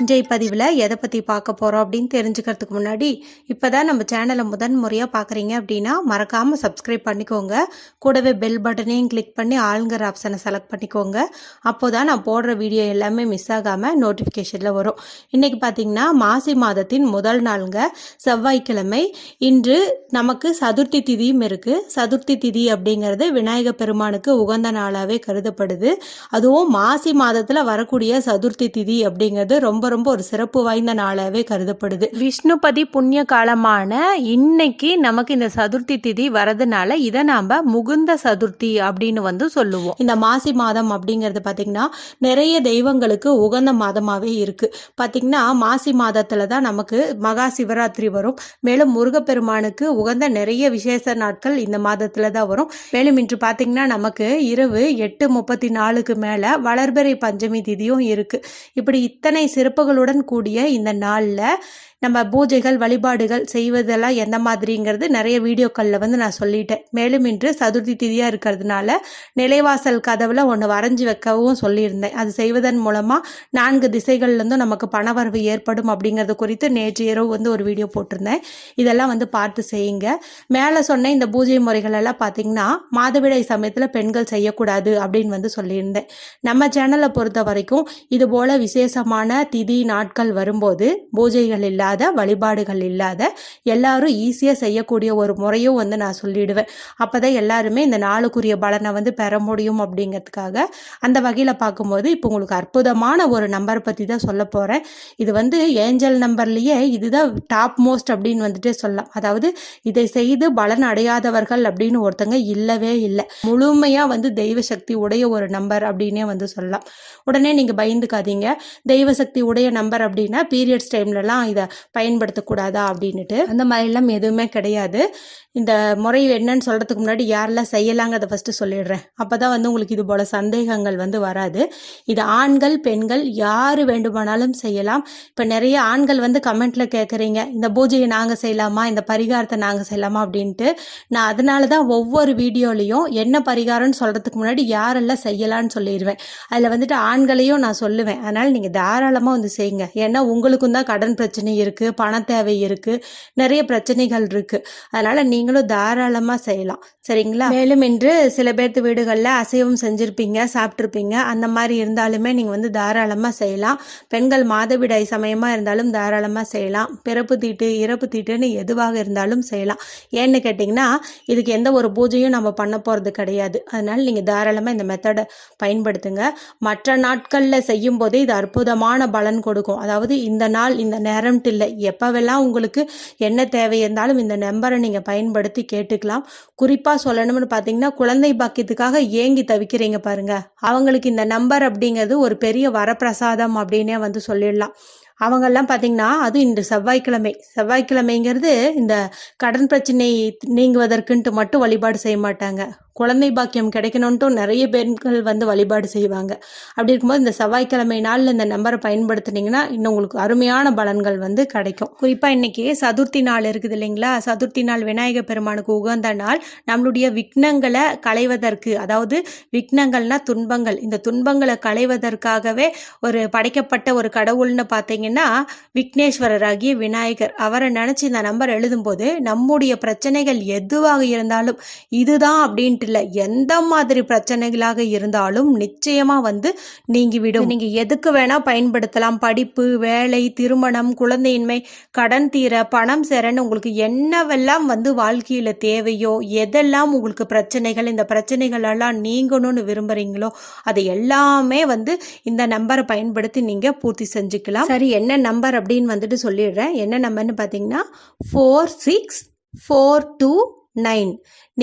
இன்றைய பதிவில் எதை பற்றி பார்க்க போகிறோம் அப்படின்னு தெரிஞ்சுக்கிறதுக்கு முன்னாடி இப்போ தான் நம்ம சேனலை முதன் முறையாக பார்க்குறீங்க அப்படின்னா மறக்காமல் சப்ஸ்கிரைப் பண்ணிக்கோங்க. கூடவே பெல் பட்டனையும் கிளிக் பண்ணி ஆளுங்கிற ஆப்ஷனை செலக்ட் பண்ணிக்கோங்க. அப்போ தான் நான் போடுற வீடியோ எல்லாமே மிஸ் ஆகாமல் நோட்டிஃபிகேஷனில் வரும். இன்றைக்கி பார்த்தீங்கன்னா மாசி மாதத்தின் முதல் நாளுங்க. செவ்வாய்க்கிழமை. இன்று நமக்கு சதுர்த்தி திதியும் இருக்குது சதுர்த்தி திதி அப்படிங்கிறது விநாயகர் பெருமானுக்கு உகந்த நாளாகவே கருதப்படுது. அதுவும் மாசி மாதத்தில் வரக்கூடிய சதுர்த்தி திதி அப்படிங்கிறது ரொம்ப ரொம்ப ஒரு சிறப்பு வாய்ந்த நாளாகவே கருதப்படுது. விஷ்ணுபதி புண்ணிய காலமான இன்னைக்கு நமக்கு இந்த சதுர்த்தி திதி வரதுனால இதை நாம் முகுந்த சதுர்த்தி அப்படின்னு வந்து சொல்லுவோம். இந்த மாசி மாதம் அப்படிங்கிறது பார்த்திங்கன்னா நிறைய தெய்வங்களுக்கு உகந்த மாதமாகவே இருக்குது பார்த்திங்கன்னா மாசி மாதத்தில் தான் நமக்கு மகா சிவராத்திரி வரும். மேலும் முருகப்பெருமானுக்கு உகந்த நிறைய விசேஷ நாட்கள் இந்த மாதத்தில் தான் வரும். மேலும் இன்று பார்த்திங்கன்னா நமக்கு இரவு எட்டு முப்பத்தி நாலுக்கு மேலே வளர்பிறை பஞ்சமி திதியும் இருக்குது இப்படி இத்தனை சிறப்புகளுடன் கூடிய இந்த நாளில் நம்ம பூஜைகள் வழிபாடுகள் செய்வதெல்லாம் எந்த மாதிரிங்கிறது நிறைய வீடியோக்களில் வந்து நான் சொல்லிட்டேன். மேலும் இன்று சதுர்த்தி திதியாக இருக்கிறதுனால நிலைவாசல் கதவில் ஒன்று வரைஞ்சி வைக்கவும் சொல்லியிருந்தேன். அது செய்வதன் மூலமாக நான்கு திசைகள்லேருந்தும் நமக்கு பணவரவு ஏற்படும் அப்படிங்கிறது குறித்து நேற்று இரவு வந்து ஒரு வீடியோ போட்டிருந்தேன். இதெல்லாம் வந்து பார்த்து செய்யுங்க. மேலே சொன்ன இந்த பூஜை முறைகள் எல்லாம் பார்த்தீங்கன்னா மாதவிடாய் சமயத்தில் பெண்கள் செய்யக்கூடாது அப்படின்னு வந்து சொல்லியிருந்தேன். நம்ம சேனலை பொறுத்த வரைக்கும் இதுபோல் விசேஷமான திதி நாட்கள் வரும்போது பூஜைகள் இல்லை இல்லாத வழிபாடுகள் இல்லாத எல்லாரும் ஈஸியாக செய்யக்கூடிய ஒரு முறையும் வந்து நான் சொல்லிடுவேன். அப்போ தான் எல்லாருமே இந்த நாளுக்குரிய பலனை வந்து பெற முடியும் அப்படிங்கிறதுக்காக அந்த வகையில் பார்க்கும்போது இப்போ உங்களுக்கு அற்புதமான ஒரு நம்பர் பற்றி தான் சொல்ல போகிறேன் இது வந்து ஏஞ்சல் நம்பர்லேயே இதுதான் டாப் மோஸ்ட் அப்படின்னு வந்துட்டு சொல்லலாம். அதாவது இதை செய்து பலன் அடையாதவர்கள் அப்படின்னு ஒருத்தங்க இல்லவே இல்லை. முழுமையாக வந்து தெய்வ சக்தி உடைய ஒரு நம்பர் அப்படின்னே வந்து சொல்லலாம். உடனே நீங்கள் பயந்துக்காதீங்க. தெய்வ சக்தி உடைய நம்பர் அப்படின்னா பீரியட்ஸ் டைம்லலாம் இதை பயன்படுத்தக்கூடாதா அப்படின்ட்டு அந்த மாதிரிலாம் எதுவுமே கிடையாது. இந்த முறை என்னன்னு சொல்கிறதுக்கு முன்னாடி யாரெல்லாம் செய்யலாங்கிறத ஃபஸ்ட்டு சொல்லிடுறேன். அப்போ தான் வந்து உங்களுக்கு இது போல் சந்தேகங்கள் வந்து வராது. இது ஆண்கள் பெண்கள் யார் வேண்டுமானாலும் செய்யலாம். இப்போ நிறைய ஆண்கள் வந்து கமெண்ட்டில் கேட்குறீங்க இந்த பூஜையை நாங்கள் செய்யலாமா இந்த பரிகாரத்தை நாங்கள் செய்யலாமா அப்படின்ட்டு. நான் அதனால தான் ஒவ்வொரு வீடியோலையும் என்ன பரிகாரம்னு சொல்கிறதுக்கு முன்னாடி யாரெல்லாம் செய்யலான்னு சொல்லிடுவேன். அதில் வந்துட்டு ஆண்களையும் நான் சொல்லுவேன். அதனால் நீங்கள் தாராளமாக வந்து செய்யுங்க. ஏன்னா உங்களுக்கும் தான் கடன் பிரச்சனை இருக்குது பண தேவை இருக்குது நிறைய பிரச்சனைகள் இருக்குது அதனால் நீங்களும் தாராளமாக செய்யலாம். சரிங்களா? மேலும் இன்று சில பேர்த்து வீடுகளில் அசைவம் செஞ்சுருப்பீங்க சாப்பிட்ருப்பீங்க அந்த மாதிரி இருந்தாலுமே நீங்கள் வந்து தாராளமாக செய்யலாம். பெண்கள் மாதவிடாய் சமயமாக இருந்தாலும் தாராளமாக செய்யலாம். பிறப்பு தீட்டு இறப்பு தீட்டுன்னு எதுவாக இருந்தாலும் செய்யலாம். ஏன்னு கேட்டிங்கன்னா இதுக்கு எந்த ஒரு பூஜையும் நம்ம பண்ண போகிறது கிடையாது. அதனால் நீங்கள் தாராளமாக இந்த மெத்தடை பயன்படுத்துங்க. மற்ற நாட்களில் செய்யும் போதே இது அற்புதமான பலன் கொடுக்கும். அதாவது இந்த நாள் இந்த நேரம்ட்டு இல்லை. எப்போவெல்லாம் உங்களுக்கு என்ன தேவை இருந்தாலும் இந்த நம்பரை நீங்கள் பயன்படுத்தி கேட்டுக்கலாம். குறிப்பாக சொல்லணும்னு பார்த்தீங்கன்னா குழந்தை பாக்கியத்துக்காக ஏங்கி தவிக்கிறீங்க பாருங்கள் அவங்களுக்கு இந்த நம்பர் அப்படிங்கிறது ஒரு பெரிய வரப்பிரசாதம் அப்படின்னே வந்து சொல்லிடலாம். அவங்கெல்லாம் பார்த்தீங்கன்னா அது இன்று செவ்வாய்க்கிழமை. செவ்வாய்க்கிழமைங்கிறது இந்த கடன் பிரச்சனை நீங்குவதற்குன்ட்டு மட்டும் வழிபாடு செய்ய மாட்டாங்க. குழந்தை பாக்கியம் கிடைக்கணுன்ட்டும் நிறைய பெண்கள் வந்து வழிபாடு செய்வாங்க. அப்படி இருக்கும்போது இந்த செவ்வாய்க்கிழமை நாளில் இந்த நம்பரை பயன்படுத்தினீங்கன்னா இன்னும் உங்களுக்கு அருமையான பலன்கள் வந்து கிடைக்கும். குறிப்பாக இன்றைக்கி சதுர்த்தி நாள் இருக்குது இல்லைங்களா? சதுர்த்தி நாள் விநாயகர் பெருமானுக்கு உகந்த நாள். நம்மளுடைய விக்னங்களை களைவதற்கு அதாவது விக்னங்கள்னா துன்பங்கள். இந்த துன்பங்களை களைவதற்காகவே ஒரு படைக்கப்பட்ட ஒரு கடவுள்னு பார்த்தீங்கன்னா விக்னேஸ்வரராகிய விநாயகர். அவரை நினச்சி இந்த நம்பர் எழுதும்போது நம்முடைய பிரச்சனைகள் எதுவாக இருந்தாலும் இதுதான் அப்படின்ட்டு இல்லை. எந்த மாதிரி பிரச்சனைகளாக இருந்தாலும் நிச்சயமாக வந்து நீங்கிவிடும். நீங்கள் எதுக்கு வேணால் பயன்படுத்தலாம். படிப்பு வேலை திருமணம் குழந்தையின்மை கடன் தீர பணம் சேரன்னு உங்களுக்கு என்னவெல்லாம் வந்து வாழ்க்கையில் தேவையோ எதெல்லாம் உங்களுக்கு பிரச்சனைகள் இந்த பிரச்சனைகள் எல்லாம் நீங்கணும்னு விரும்புகிறீங்களோ அதை எல்லாமே வந்து இந்த நம்பரை பயன்படுத்தி நீங்கள் பூர்த்தி செஞ்சுக்கலாம். சரி என்ன நம்பர் அப்படின்னு வந்துட்டு சொல்லிடுறேன். என்ன நம்பர்னு பார்த்தீங்கன்னா four six four two nine.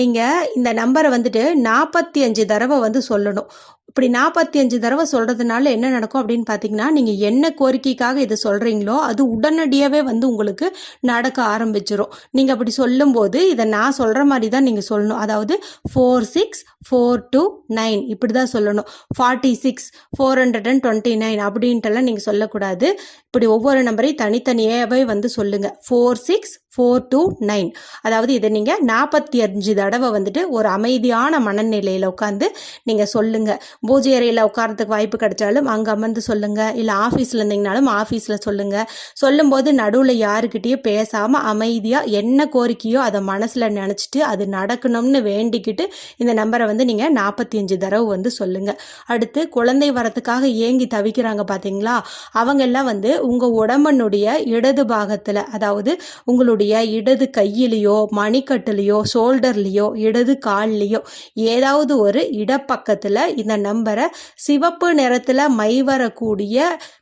நீங்கள் இந்த நம்பரை வந்துட்டு நாற்பத்தி அஞ்சு தடவை வந்து சொல்லணும். இப்படி நாற்பத்தி அஞ்சு தடவை சொல்கிறதுனால என்ன நடக்கும் அப்படின்னு பார்த்தீங்கன்னா நீங்கள் என்ன கோரிக்கைக்காக இதை சொல்கிறீங்களோ அது உடனடியாகவே வந்து உங்களுக்கு நடக்க ஆரம்பிச்சிடும் நீங்கள் அப்படி சொல்லும்போது இதை நான் சொல்கிற மாதிரி தான் நீங்கள் சொல்லணும். அதாவது four six four two nine இப்படி தான் சொல்லணும். Forty six four hundred and twenty nine அப்படின்ட்டுலாம் நீங்கள் சொல்லக்கூடாது. இப்படி ஒவ்வொரு நம்பரையும் தனித்தனியாகவே வந்து சொல்லுங்கள் four six four two nine அதாவது இதை நீங்கள் நாற்பத்தி அஞ்சு தடவை வந்துட்டு ஒரு அமைதியான மனநிலையில் உட்காந்து நீங்கள் சொல்லுங்கள் பூஜை அறையில் உட்காரத்துக்கு வாய்ப்பு கிடைச்சாலும் அங்கே அமர்ந்து சொல்லுங்கள் இல்லை ஆஃபீஸில் இருந்தீங்கனாலும் ஆஃபீஸில் சொல்லுங்கள் சொல்லும்போது நடுவில் யாருக்கிட்டேயும் பேசாமல் அமைதியாக என்ன கோரிக்கையோ அதை மனசில் நினச்சிட்டு அது நடக்கணும்னு வேண்டிக்கிட்டு இந்த நம்பரை வந்து நீங்கள் நாற்பத்தி அஞ்சு தடவை வந்து சொல்லுங்கள் அடுத்து குழந்தை வரத்துக்காக ஏங்கி தவிக்கிறாங்க பார்த்தீங்களா அவங்கெல்லாம் வந்து உங்கள் உடம்பனுடைய இடது பாகத்தில் அதாவது உங்களுடைய இடது கையிலையோ மணிக்கட்டுலேயோ ஷோல்டர்லேயோ இடது கால்லையோ ஏதாவது ஒரு இடப்பக்கத்தில் இந்த நம்பரை சிவப்பு நிறத்தில் மை வரக்கூடிய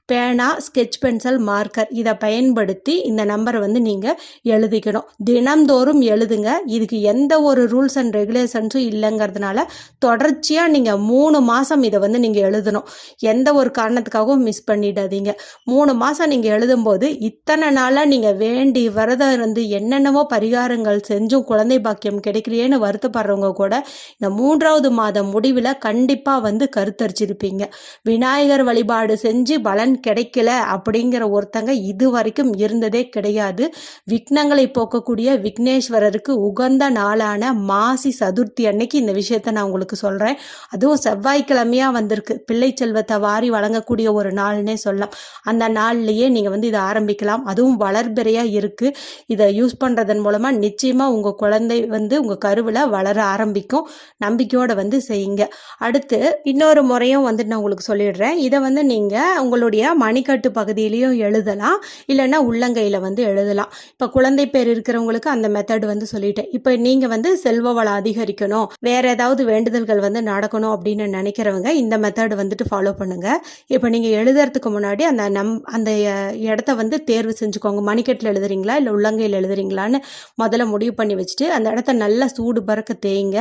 பேனா ஸ்கெட்ச் பென்சில் மார்க்கர் இதை பயன்படுத்தி இந்த நம்பரை வந்து நீங்கள் எழுதிக்கணும். தினந்தோறும் எழுதுங்க. இதுக்கு எந்த ஒரு ரூல்ஸ் அண்ட் ரெகுலேஷன்ஸும் இல்லைங்கிறதுனால தொடர்ச்சியாக நீங்கள் மூணு மாதம் இதை வந்து நீங்கள் எழுதணும். எந்த ஒரு காரணத்துக்காகவும் மிஸ் பண்ணிடாதீங்க. மூணு மாதம் நீங்கள் எழுதும்போது இத்தனை நாளாக நீங்கள் வேண்டி விரதம் இருந்து என்னென்னவோ பரிகாரங்கள் செஞ்சும் குழந்தை பாக்கியம் கிடைக்கலையேன்னு வருத்தப்படுறவங்க கூட இந்த மூன்றாவது மாதம் முடிவில் கண்டிப்பாக வந்து கருத்தரிச்சிருப்பீங்க. விநாயகர் வழிபாடு செஞ்சு பலன் கிடைக்கல அப்படிங்கிற ஒருத்தங்க இது வரைக்கும் இருந்ததே கிடையாது. விக்னங்களை போக்கக்கூடிய விக்னேஸ்வரருக்கு உகந்த நாளான மாசி சதுர்த்தி அன்னைக்கு இந்த விஷயத்த நான் உங்களுக்கு சொல்கிறேன் அதுவும் செவ்வாய்க்கிழமையாக வந்திருக்கு. பிள்ளை செல்வத்தை வாரி வழங்கக்கூடிய ஒரு நாள்னே சொல்லலாம். அந்த நாள்லேயே நீங்கள் வந்து இதை ஆரம்பிக்கலாம். அதுவும் வளர்பிறையாக இருக்குது இதை யூஸ் பண்ணுறதன் மூலமாக நிச்சயமாக உங்கள் குழந்தை வந்து உங்கள் கருவில் வளர ஆரம்பிக்கும். நம்பிக்கையோடு வந்து செய்யுங்க. அடுத்து இன்னொரு முறையும் வந்து நான் உங்களுக்கு சொல்லிடுறேன். இதை வந்து நீங்கள் உங்களுடைய மணிக்கட்டு பகுதியிலையும் எழுதலாம். இல்லைன்னா உள்ளங்கையில் வந்து எழுதலாம். இப்போ குழந்தை பேர் இருக்கிறவங்களுக்கு அந்த மெத்தட் வந்து சொல்லிட்டேன். இப்போ நீங்கள் வந்து செல்வ வளம் அதிகரிக்கணும். வேற ஏதாவது வேண்டுதல்கள் வந்து நடக்கணும் அப்படின்னு நினைக்கிறவங்க இந்த மெத்தட் வந்துட்டு ஃபாலோ பண்ணுங்க. இப்போ நீங்கள் எழுதுறதுக்கு முன்னாடி அந்த நம் அந்த இடத்த வந்து தேர்வு செஞ்சுக்கோங்க. மணிக்கட்டில் எழுதுறீங்களா? இல்லை உள்ளங்கையில் எழுதுறீங்களான்னு முதல்ல முடிவு பண்ணி வச்சுட்டு அந்த இடத்த நல்லா சூடு பறக்க தேய்ங்க.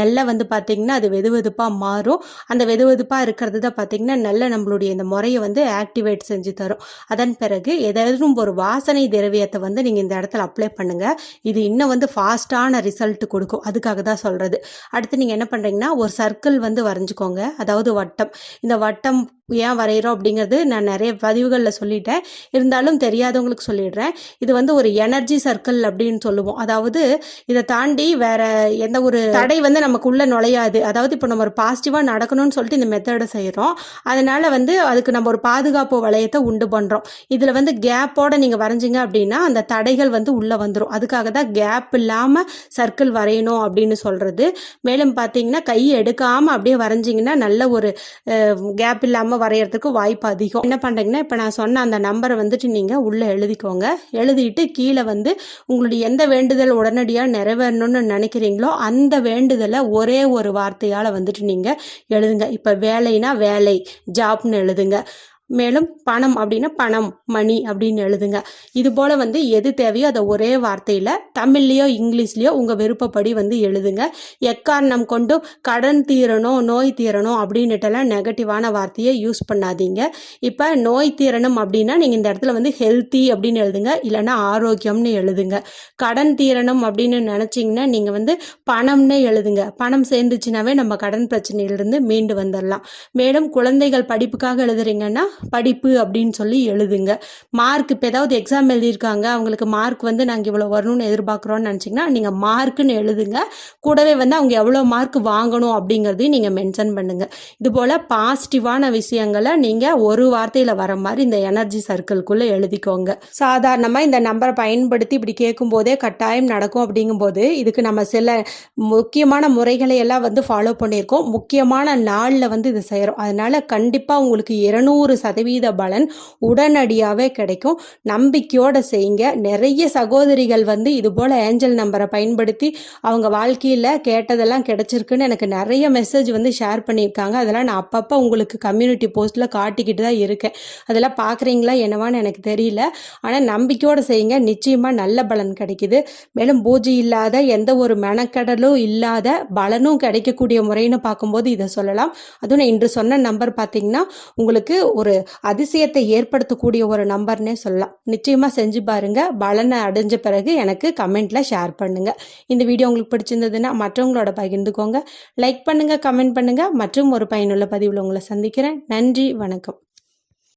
நல்லா வந்து பார்த்தீங்கன்னா அது வெது வெதுப்பாக மாறும். அந்த வெது வெதுப்பாக இருக்கிறது தான் பார்த்தீங்கன்னா நல்ல நம்மளுடைய இந்த முறையை வந்து ஆக்டிவேட் செஞ்சு தரும். அதன் பிறகு ஏதேனும் ஒரு வாசனை திரவியத்தை வந்து நீங்கள் இந்த இடத்துல அப்ளை பண்ணுங்கள் இது இன்னும் வந்து ஃபாஸ்ட்டான ரிசல்ட் கொடுக்கும். அதுக்காக தான் சொல்கிறது அடுத்து நீங்கள் என்ன பண்ணுறீங்கன்னா ஒரு சர்க்கிள் வந்து வரைஞ்சிக்கோங்க. அதாவது வட்டம். இந்த வட்டம் ஏன் வரைகிறோம் அப்படிங்கிறது நான் நிறைய பதிவுகளில் சொல்லிட்டேன். இருந்தாலும் தெரியாதவங்களுக்கு சொல்லிடுறேன். இது வந்து ஒரு எனர்ஜி சர்க்கிள் அப்படின்னு சொல்லுவோம். அதாவது இதை தாண்டி வேற எந்த ஒரு தடை வந்து நமக்குள்ளே நுழையாது. அதாவது இப்போ நம்ம ஒரு பாசிட்டிவாக நடக்கணும்னு சொல்லிட்டு இந்த மெத்தடை செய்கிறோம் அதனால வந்து அதுக்கு நம்ம ஒரு பாதுகாப்பு வளையத்தை உண்டு பண்ணுறோம் இதில் வந்து கேப்போட நீங்கள் வரைஞ்சிங்க அப்படின்னா அந்த தடைகள் வந்து உள்ளே வந்துடும் அதுக்காக தான் கேப் இல்லாமல் சர்க்கிள் வரையணும் அப்படின்னு சொல்கிறது மேலும் பார்த்தீங்கன்னா கை எடுக்காமல் அப்படியே வரைஞ்சிங்கன்னா நல்ல ஒரு கேப் இல்லாமல் வரையறதுக்கு வாய்ப்பு அதிகம். என்ன பண்ணுறீங்கன்னா இப்போ நான் சொன்ன அந்த நம்பரை வந்துட்டு நீங்கள் உள்ளே எழுதிக்கோங்க. எழுதிட்டு கீழே வந்து உங்களுடைய எந்த வேண்டுதல் உடனடியாக நிறைவேறணும்னு நினைக்கிறீங்களோ அந்த வேண்டுதலை ஒரே ஒரு வார்த்தையால் வந்துட்டு நீங்கள் எழுதுங்க. இப்போ வேலைனா வேலை ஜாப்னு எழுதுங்க. மேலும் பணம் அப்படின்னா பணம் மணி அப்படின்னு எழுதுங்க. இது போல் வந்து எது தேவையோ அதை ஒரே வார்த்தையில் தமிழ்லேயோ இங்கிலீஷ்லேயோ உங்கள் விருப்பப்படி வந்து எழுதுங்க. எக்காரணம் கொண்டும் கடன் தீரணும் நோய் தீரணும் அப்படின்னுட்டெல்லாம் நெகட்டிவான வார்த்தையை யூஸ் பண்ணாதீங்க. இப்போ நோய் தீரணும் அப்படின்னா நீங்கள் இந்த இடத்துல வந்து ஹெல்த்தி அப்படின்னு எழுதுங்க. இல்லைன்னா ஆரோக்கியம்னு எழுதுங்க. கடன் தீரணும் அப்படின்னு நினச்சிங்கன்னா நீங்கள் வந்து பணம்னு எழுதுங்க. பணம் சேர்ந்துச்சுனாவே நம்ம கடன் பிரச்சனையிலிருந்து மீண்டு வந்துடலாம் மேலும் குழந்தைகள் படிப்புக்காக எழுதுறீங்கன்னா படிப்பு அப்படின்னு சொல்லி எழுதுங்க. மார்க் இப்போ ஏதாவது எக்ஸாம் எழுதியிருக்காங்க அவங்களுக்கு மார்க் வந்து நாங்கள் இவ்வளோ வரணும்னு எதிர்பார்க்குறோன்னு நினச்சிங்கன்னா நீங்கள் மார்க்குன்னு எழுதுங்க. கூடவே வந்து அவங்க எவ்வளோ மார்க் வாங்கணும் அப்படிங்கிறதையும் நீங்கள் மென்ஷன் பண்ணுங்கள் இதுபோல் பாசிட்டிவான விஷயங்களை நீங்கள் ஒரு வார்த்தையில் வர மாதிரி இந்த எனர்ஜி சர்க்கிள்குள்ளே எழுதிக்கோங்க. சாதாரணமாக இந்த நம்பரை பயன்படுத்தி இப்படி கேட்கும்போதே கட்டாயம் நடக்கும் அப்படிங்கும்போது இதுக்கு நம்ம சில முக்கியமான முறைகளை எல்லாம் வந்து ஃபாலோ பண்ணியிருக்கோம். முக்கியமான நாளில் வந்து இது செய்கிறோம் அதனால் கண்டிப்பாக உங்களுக்கு இருநூறு சதவீத பலன் உடனடியாகவே கிடைக்கும். நம்பிக்கையோடு செய்யுங்க. நிறைய சகோதரிகள் வந்து இது போல் ஏஞ்சல் நம்பரை பயன்படுத்தி அவங்க வாழ்க்கையில் கேட்டதெல்லாம் கிடைச்சிருக்குன்னு எனக்கு நிறைய மெசேஜ் வந்து ஷேர் பண்ணியிருக்காங்க. அதெல்லாம் நான் அப்பப்போ உங்களுக்கு கம்யூனிட்டி போஸ்ட்டில் காட்டிக்கிட்டு தான் இருக்கேன். அதெல்லாம் பார்க்குறீங்களா என்னவான்னு எனக்கு தெரியல. ஆனால் நம்பிக்கையோடு செய்யுங்க. நிச்சயமாக நல்ல பலன் கிடைக்குது. மேலும் பூஜை இல்லாத எந்த ஒரு மெனக்கடலும் இல்லாத பலனும் கிடைக்கக்கூடிய முறைன்னு பார்க்கும்போது இதை சொல்லலாம். அதுவும் நான் இன்று சொன்ன நம்பர் பார்த்தீங்கன்னா உங்களுக்கு ஒரு அதிசயத்தை ஏற்படுத்தக்கூடிய ஒரு நம்பர்னே சொல்லலாம். நிச்சயமாக செஞ்சு பாருங்க. பலனை அடைஞ்ச பிறகு எனக்கு கமெண்ட்ல ஷேர் பண்ணுங்க. இந்த வீடியோ உங்களுக்கு பிடிச்சிருந்ததுன்னா மற்றவங்களோட பகிர்ந்துக்கோங்க. லைக் பண்ணுங்க கமெண்ட் பண்ணுங்க. மற்றும் ஒரு பயனுள்ள பதிவில் உங்களை சந்திக்கிறேன். நன்றி வணக்கம்.